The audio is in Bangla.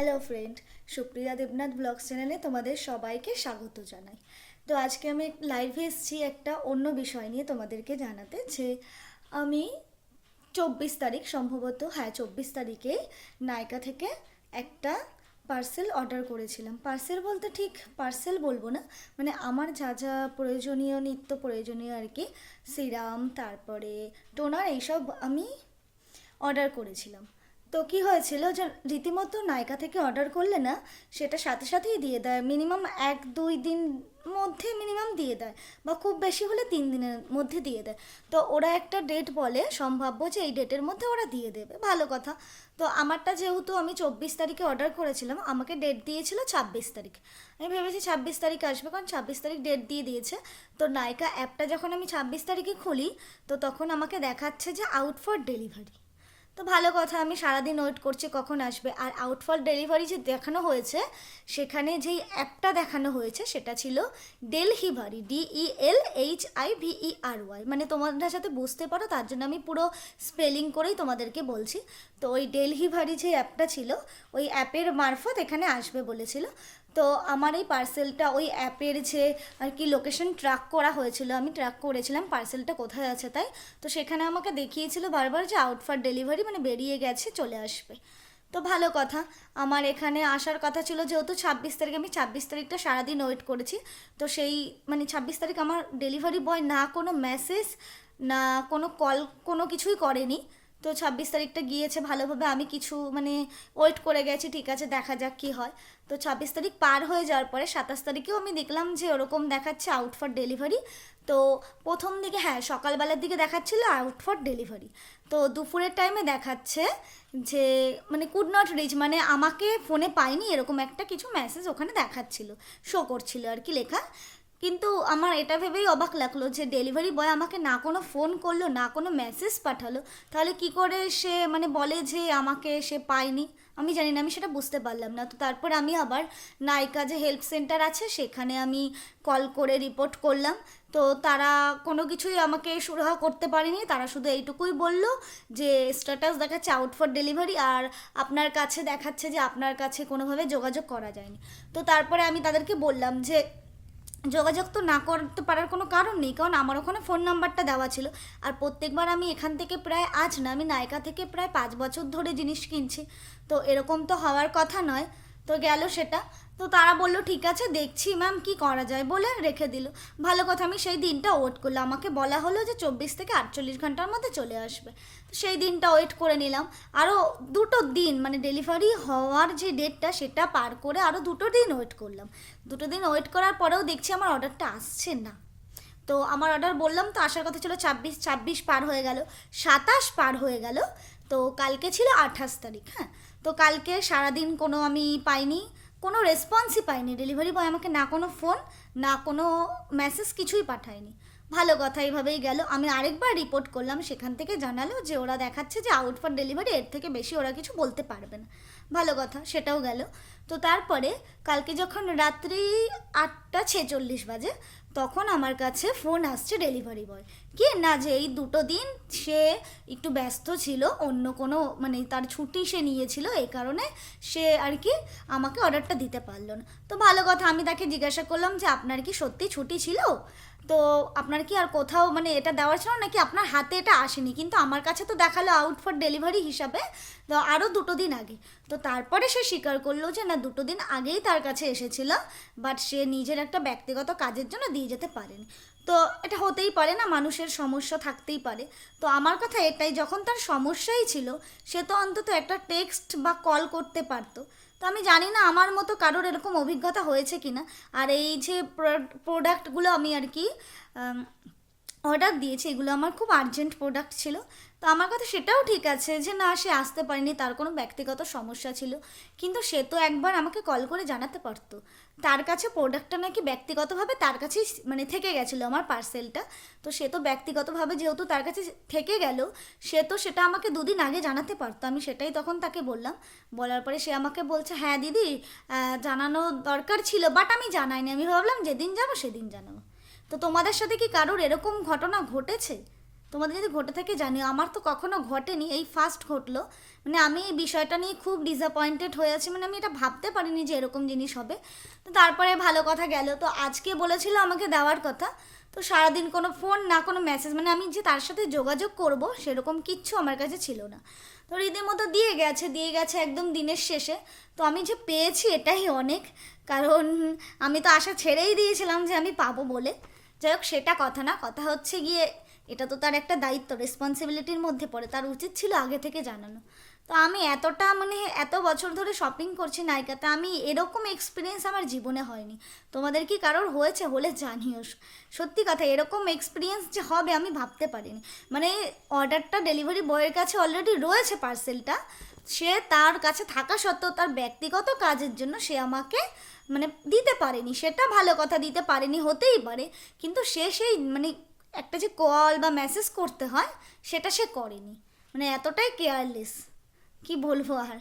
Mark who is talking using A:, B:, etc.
A: Hello friend Supriya Debnath blog চ্যানেলে তোমাদের সবাইকে স্বাগত জানাই। তো আজকে আমি লাইভে এসেছি একটা অন্য বিষয় নিয়ে তোমাদেরকে জানাতে, যে আমি চব্বিশ তারিখ সম্ভবত হ্যাঁ চব্বিশ তারিখে নায়িকা থেকে একটা পার্সেল অর্ডার করেছিলাম। পার্সেল বলতে ঠিক পার্সেল বলব না মানে আমার যা যা প্রয়োজনীয়, নিত্য প্রয়োজনীয় আর কি সিরাম তারপরে টোনার এইসব আমি অর্ডার করেছিলাম। তো কি হয়েছিল যে রীতিমতো নায়কা থেকে অর্ডার করলে না, সেটা সাথে সাথেই দিয়ে দেয়। মিনিমাম এক, দুই দিন মধ্যে মিনিমাম দিয়ে দেয় বা খুব বেশি হলে তিন দিনের মধ্যে দিয়ে দেয়। তো ওরা একটা ডেট বলে সম্ভাব্য যে এই ডেটের মধ্যে ওরা দিয়ে দেবে। ভালো কথা। তো আমারটা যেহেতু আমি চব্বিশ তারিখে অর্ডার করেছিলাম, আমাকে ডেট দিয়েছিল ছাব্বিশ তারিখ। আমি ভেবেছি ছাব্বিশ তারিখ আসবে, কারণ ছাব্বিশ তারিখ ডেট দিয়ে দিয়েছে। তো নায়কা অ্যাপটা যখন আমি ছাব্বিশ তারিখে খুলি, তো তখন আমাকে দেখাচ্ছে যে আউট ফর ডেলিভারি তো ভালো কথা, আমি সারাদিন ওয়েট করছি কখন আসবে। আর আউটফল ডেলিভারি যে দেখানো হয়েছে, সেখানে যেই অ্যাপটা দেখানো হয়েছে, সেটা ছিল Delhivery D E L H I V E R Y মানে তোমাদের সাথে বুঝতে পারো, তার জন্য আমি পুরো স্পেলিং করেই তোমাদেরকে বলছি। তো ওই ডেলহিভারি যে অ্যাপটা ছিল, ওই অ্যাপের মারফত এখানে আসবে বলেছিল। তো আমার এই পার্সেলটা ওই অ্যাপের যে আর কি লোকেশন ট্র্যাক করা হয়েছিল, আমি ট্র্যাক করেছিলাম পার্সেলটা কোথায় আছে তাই। তো সেখানে আমাকে দেখিয়েছিল বারবার যে আউট ফর ডেলিভারি মানে বেরিয়ে গেছে, চলে আসবে। তো ভালো কথা, আমার এখানে আসার কথা ছিল যেহেতু ছাব্বিশ তারিখ, আমি ছাব্বিশ তারিখটা সারাদিন ওয়েট করেছি। তো সেই মানে ছাব্বিশ তারিখ আমার ডেলিভারি বয় না কোনো মেসেজ না কোনো কল কোনো কিছুই করেনি। তো ছাব্বিশ তারিখটা গিয়েছে ভালোভাবে, আমি কিছু মানে ওয়েট করে গেছি, ঠিক আছে, দেখা যাক কী হয়। তো ছাব্বিশ তারিখ পার হয়ে যাওয়ার পরে সাতাশ তারিখেও আমি দেখলাম যে ওরকম দেখাচ্ছে আউট ফর ডেলিভারি তো প্রথম দিকে হ্যাঁ সকালবেলার দিকে দেখাচ্ছিল আউট ফর ডেলিভারি তো দুপুরের টাইমে দেখাচ্ছে যে মানে কুড নট রিচ মানে আমাকে ফোনে পাইনি, এরকম একটা কিছু মেসেজ ওখানে দেখাচ্ছিল শো করছিল আর কি লেখা। কিন্তু আমার এটা ভেবেই অবাক লাগল যে ডেলিভারি বয় আমাকে না কোনো ফোন করল, না কোনো মেসেজ পাঠালো। তাহলে কি করে সে মানে বলে যে আমাকে সে পায়নি? আমি জানি না, আমি সেটা বুঝতে পারলাম না। তো তারপর আমি আবার নায়িকা যে হেল্প সেন্টার আছে, সেখানে আমি কল করে রিপোর্ট করলাম। তো তারা কোনো কিছুই আমাকে সুরাহা করতে পারেনি। তারা শুধু এইটুকুই বলল যে স্ট্যাটাস দেখাচ্ছে আউট ফর ডেলিভারি আর আপনার কাছে দেখাচ্ছে যে আপনার কাছে কোনোভাবে যোগাযোগ করা যায়নি। তো তারপরে আমি তাদেরকে বললাম যে যোগাযোগ তো না করতে পারার কোনো কারণ নেই, কারণ আমার ওখানে ফোন নাম্বারটা দেওয়া ছিল। আর প্রত্যেকবার আমি এখান থেকে প্রায়, আজ না, আমি নায়িকা থেকে প্রায় পাঁচ বছর ধরে জিনিস কিনছি। তো এরকম তো হওয়ার কথা নয়। তো গেল সেটা। তো তারা বলল, ঠিক আছে, দেখছি ম্যাম কি করা যায়। বলে রেখে দিল। ভালো কথা, আমি সেই দিনটা ওয়েট করলাম। আমাকে বলা হলো যে চব্বিশ থেকে আটচল্লিশ ঘণ্টার মধ্যে চলে আসবে। তো সেই দিনটা ওয়েট করে নিলাম। আরও দুটো দিন মানে ডেলিভারি হওয়ার যে ডেটটা সেটা পার করে আরও দুটো দিন ওয়েট করলাম। দুটো দিন ওয়েট করার পরেও দেখছি আমার অর্ডারটা আসছে না। তো আমার অর্ডার বললাম তো, আসার কথা ছিল ছাব্বিশ ছাব্বিশ পার হয়ে গেল, সাতাশ পার হয়ে গেল। তো কালকে ছিল আঠাশ তারিখ হ্যাঁ? তো কালকে সারাদিন কোনো আমি পাইনি, কোনো রেসপন্সই পাইনি। ডেলিভারি বয় আমাকে না কোনো ফোন না কোনো মেসেজ কিছুই পাঠায়নি। ভালো কথা এইভাবেই গেল। আমি আরেকবার রিপোর্ট করলাম, সেখান থেকে জানালো যে ওরা দেখাচ্ছে যে আউট ফর ডেলিভারি এর থেকে বেশি ওরা কিছু বলতে পারবে না। ভালো কথা, সেটাও গেল। তো তারপরে কালকে যখন রাত্রি আটটা ছেচল্লিশ বাজে, তখন আমার কাছে ফোন আসছে ডেলিভারি বয় কি? না যে এই দুটো দিন সে একটু ব্যস্ত ছিল, অন্য কোনো মানে তার ছুটি সে নিয়েছিল, এই কারণে সে আর কি আমাকে অর্ডারটা দিতে পারল না। তো ভালো কথা, আমি তাকে জিজ্ঞাসা করলাম যে আপনার কি সত্যি ছুটি ছিল? তো আপনার কি আর কোথাও মানে এটা দেওয়ার ছিল নাকি আপনার হাতে এটা আসেনি? কিন্তু আমার কাছে তো দেখাল আউট ফর ডেলিভারি হিসাবে, তো আরও দুটো দিন আগে। তো তারপরে সে স্বীকার করল যে না, দুটো দিন আগেই তার কাছে এসেছিল বাট সে নিজের একটা ব্যক্তিগত কাজের জন্য দিয়ে যেতে পারেনি। তো এটা হতেই পারে না, মানুষের সমস্যা থাকতেই পারে। তো আমার কথা এটাই, যখন তার সমস্যাই ছিল, সে তো অন্তত একটা টেক্সট বা কল করতে পারতো। তো আমি জানি না আমার মতো কারোর এরকম অভিজ্ঞতা হয়েছে কিনা। আর এই যে প্রোডাক্টগুলো আমি আর কি অর্ডার দিয়েছি, এগুলো আমার খুব আর্জেন্ট প্রোডাক্ট ছিল। তো আমার কথা সেটাও ঠিক আছে যে, না, সে আসতে পারেনি, তার কোনো ব্যক্তিগত সমস্যা ছিল। কিন্তু সে তো একবার আমাকে কল করে জানাতে পারতো। তার কাছে প্রোডাক্টটা নাকি ব্যক্তিগতভাবে তার কাছেই মানে থেকে গেছিল আমার পার্সেলটা তো সে তো ব্যক্তিগতভাবে যেহেতু তার কাছে থেকে গেল, সে তো সেটা আমাকে দুদিন আগে জানাতে পারতো। আমি সেটাই তখন তাকে বললাম। বলার পরে সে আমাকে বলছে হ্যাঁ দিদি জানানো দরকার ছিল বাট আমি জানাইনি। আমি ভাবলাম, যেদিন যাব, সেদিন জানাব। তো তোমাদের সাথে কি কারোর এরকম ঘটনা ঘটেছে? তোমাদের যদি ঘটে থাকে জানিও, আমার তো কখনো ঘটেনি, এই ফার্স্ট ঘটলো। মানে আমি এই বিষয়টা নিয়ে খুব ডিসঅ্যাপয়েন্টেড হয়ে আছি মানে আমি এটা ভাবতে পারিনি যে এরকম জিনিস হবে। তো তারপরে ভালো কথা গেল, তো আজকে বলেছিল আমাকে দেওয়ার কথা। তো সারাদিন কোনো ফোন না, কোনো মেসেজ মানে আমি যে তার সাথে যোগাযোগ করব, সেরকম কিচ্ছু আমার কাছে ছিল না। তো রীতিমতো দিয়ে গেছে দিয়ে গেছে একদম দিনের শেষে। তো আমি যে পেয়েছি এটাই অনেক, কারণ আমি তো আশা ছেড়েই দিয়েছিলাম যে আমি পাবো বলে। যাই হোক, সেটা কথা না। কথা হচ্ছে গিয়ে, এটা তো তার একটা দায়িত্ব রেসপন্সিবিলিটির মধ্যে পড়ে। তার উচিত ছিল আগে থেকে জানানো। তো আমি এতটা মানে এত বছর ধরে শপিং করছি নাইকাতে আমি এরকম এক্সপিরিয়েন্স আমার জীবনে হয়নি। তোমাদের কি কারোর হয়েছে হলে জানিও। সত্যি কথা, এরকম এক্সপিরিয়েন্স যে হবে আমি ভাবতে পারিনি। মানে অর্ডারটা ডেলিভারি বয়ের কাছে অলরেডি রয়েছে পার্সেলটা সে তার কাছে থাকা সত্ত্বেও তার ব্যক্তিগত কাজের জন্য সে আমাকে মানে দিতে পারেনি। সেটা ভালো কথা, দিতে পারেনি, হতেই পারে। কিন্তু সে সেই মানে একটা যে কল বা মেসেজ করতে হয়, সেটা সে করেনি। মানে এতটাই কেয়ারলেস কি বলব আর?